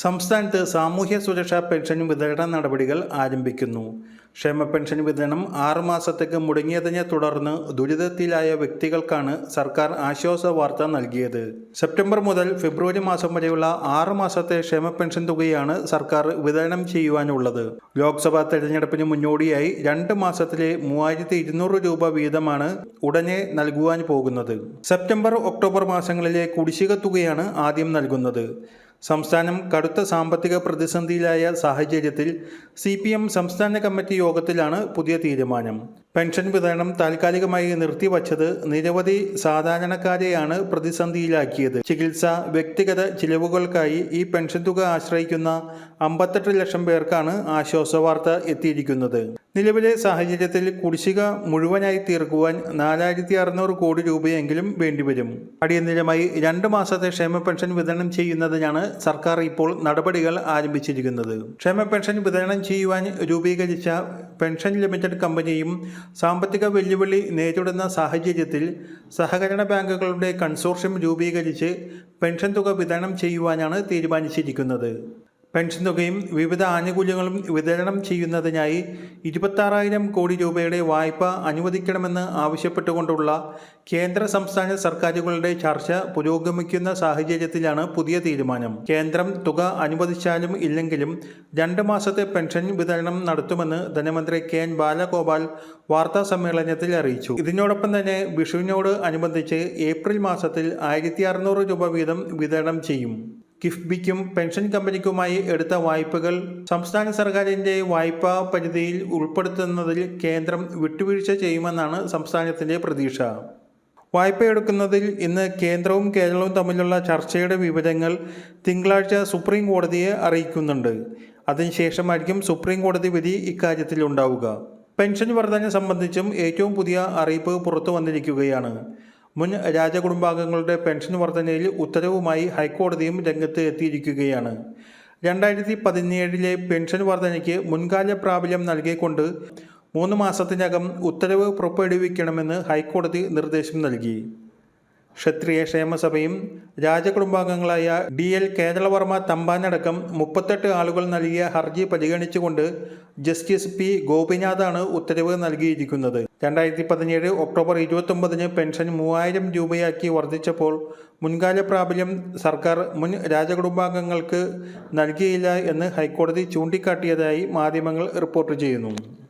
സംസ്ഥാനത്ത് സാമൂഹ്യ സുരക്ഷാ പെൻഷൻ വിതരണ നടപടികൾ ആരംഭിക്കുന്നു. ക്ഷേമ പെൻഷൻ വിതരണം ആറുമാസത്തേക്ക് മുടങ്ങിയതിനെ തുടർന്ന് ദുരിതത്തിലായ വ്യക്തികൾക്കാണ് സർക്കാർ ആശ്വാസ വാർത്ത നൽകിയത്. സെപ്റ്റംബർ മുതൽ ഫെബ്രുവരി മാസം വരെയുള്ള ആറ് മാസത്തെ ക്ഷേമ പെൻഷൻ തുകയാണ് സർക്കാർ വിതരണം ചെയ്യുവാനുള്ളത്. ലോക്സഭാ തെരഞ്ഞെടുപ്പിന് മുന്നോടിയായി രണ്ട് മാസത്തിലെ മൂവായിരത്തി ഇരുന്നൂറ് രൂപ വീതമാണ് ഉടനെ നൽകുവാൻ പോകുന്നത്. സെപ്റ്റംബർ ഒക്ടോബർ മാസങ്ങളിലെ കുടിശ്ശിക തുകയാണ് ആദ്യം നൽകുന്നത്. സംസ്ഥാനം കടുത്ത സാമ്പത്തിക പ്രതിസന്ധിയിലായ സാഹചര്യത്തിൽ സി സംസ്ഥാന കമ്മിറ്റി യോഗത്തിലാണ് പുതിയ തീരുമാനം. പെൻഷൻ വിതരണം താൽക്കാലികമായി നിർത്തിവച്ചത് നിരവധി സാധാരണക്കാരെയാണ് പ്രതിസന്ധിയിലാക്കിയത്. ചികിത്സ വ്യക്തിഗത ചിലവുകൾക്കായി ഈ പെൻഷൻ തുക ആശ്രയിക്കുന്ന അമ്പത്തെട്ട് ലക്ഷം പേർക്കാണ് ആശ്വാസവാർത്ത എത്തിയിരിക്കുന്നത്. നിലവിലെ സാഹചര്യത്തിൽ കുടിശ്ശിക മുഴുവനായി തീർക്കുവാൻ നാലായിരത്തി അറുന്നൂറ് കോടി രൂപയെങ്കിലും വേണ്ടിവരും. അടിയന്തിരമായി രണ്ട് മാസത്തെ ക്ഷേമ പെൻഷൻ വിതരണം ചെയ്യുന്നതിനാണ് സർക്കാർ ഇപ്പോൾ നടപടികൾ ആരംഭിച്ചിരിക്കുന്നത്. ക്ഷേമ പെൻഷൻ വിതരണം ചെയ്യുവാൻ രൂപീകരിച്ച പെൻഷൻ ലിമിറ്റഡ് കമ്പനിയും സാമ്പത്തിക വെല്ലുവിളി നേരിടുന്ന സാഹചര്യത്തിൽ സഹകരണ ബാങ്കുകളുടെ കൺസോർഷ്യം രൂപീകരിച്ച് പെൻഷൻ തുക വിതരണം ചെയ്യുവാനാണ് തീരുമാനിച്ചിരിക്കുന്നത്. പെൻഷൻ തുകയും വിവിധ ആനുകൂല്യങ്ങളും വിതരണം ചെയ്യുന്നതിനായി ഇരുപത്താറായിരം കോടി രൂപയുടെ വായ്പ അനുവദിക്കണമെന്ന് ആവശ്യപ്പെട്ടുകൊണ്ടുള്ള കേന്ദ്ര സംസ്ഥാന സർക്കാരുകളുടെ ചർച്ച പുരോഗമിക്കുന്ന സാഹചര്യത്തിലാണ് പുതിയ തീരുമാനം. കേന്ദ്രം തുക അനുവദിച്ചാലും ഇല്ലെങ്കിലും രണ്ട് മാസത്തെ പെൻഷൻ വിതരണം നടത്തുമെന്ന് ധനമന്ത്രി കെ എൻ ബാലഗോപാൽ വാർത്താ സമ്മേളനത്തിൽ അറിയിച്ചു. ഇതിനോടൊപ്പം തന്നെ വിഷുവിനോട് അനുബന്ധിച്ച് ഏപ്രിൽ മാസത്തിൽ ആയിരത്തി രൂപ വീതം വിതരണം ചെയ്യും. കിഫ്ബിക്കും പെൻഷൻ കമ്പനിക്കുമായി എടുത്ത വായ്പകൾ സംസ്ഥാന സർക്കാരിന്റെ വായ്പാ പരിധിയിൽ ഉൾപ്പെടുത്തുന്നതിൽ കേന്ദ്രം വിട്ടുവീഴ്ച ചെയ്യുമെന്നാണ് സംസ്ഥാനത്തിന്റെ പ്രതീക്ഷ. വായ്പയെടുക്കുന്നതിൽ ഇന്ന് കേന്ദ്രവും കേരളവും തമ്മിലുള്ള ചർച്ചയുടെ വിവരങ്ങൾ തിങ്കളാഴ്ച സുപ്രീം കോടതിയെ അറിയിക്കുന്നുണ്ട്. അതിനുശേഷമായിരിക്കും സുപ്രീം കോടതി വിധി ഇക്കാര്യത്തിൽ ഉണ്ടാവുക. പെൻഷൻ വർധന സംബന്ധിച്ചും ഏറ്റവും പുതിയ അറിയിപ്പ് പുറത്തു വന്നിരിക്കുകയാണ്. മുൻ രാജകുടുംബാംഗങ്ങളുടെ പെൻഷൻ വർധനയിൽ ഉത്തരവുമായി ഹൈക്കോടതിയും രംഗത്ത് എത്തിയിരിക്കുകയാണ്. രണ്ടായിരത്തി പതിനേഴിലെ പെൻഷൻ വർധനയ്ക്ക് മുൻകാല പ്രാബല്യം നൽകിക്കൊണ്ട് മൂന്ന് മാസത്തിനകം ഉത്തരവ് പുറപ്പെടുവിക്കണമെന്ന് ഹൈക്കോടതി നിർദ്ദേശം നൽകി. ക്ഷത്രിയ ക്ഷേമസഭയും രാജകുടുംബാംഗങ്ങളായ ഡി എൽ കേരളവർമ്മ തമ്പാനടക്കം മുപ്പത്തെട്ട് ആളുകൾ നൽകിയ ഹർജി പരിഗണിച്ചുകൊണ്ട് ജസ്റ്റിസ് പി ഗോപിനാഥാണ് ഉത്തരവ് നൽകിയിരിക്കുന്നത്. രണ്ടായിരത്തി പതിനേഴ് ഒക്ടോബർ ഇരുപത്തൊമ്പതിന് പെൻഷൻ മൂവായിരം രൂപയാക്കി വർദ്ധിച്ചപ്പോൾ മുൻകാല പ്രാബല്യം സർക്കാർ മുൻ രാജകുടുംബാംഗങ്ങൾക്ക് നൽകിയില്ല എന്ന് ഹൈക്കോടതി ചൂണ്ടിക്കാട്ടിയതായി മാധ്യമങ്ങൾ റിപ്പോർട്ട് ചെയ്യുന്നു.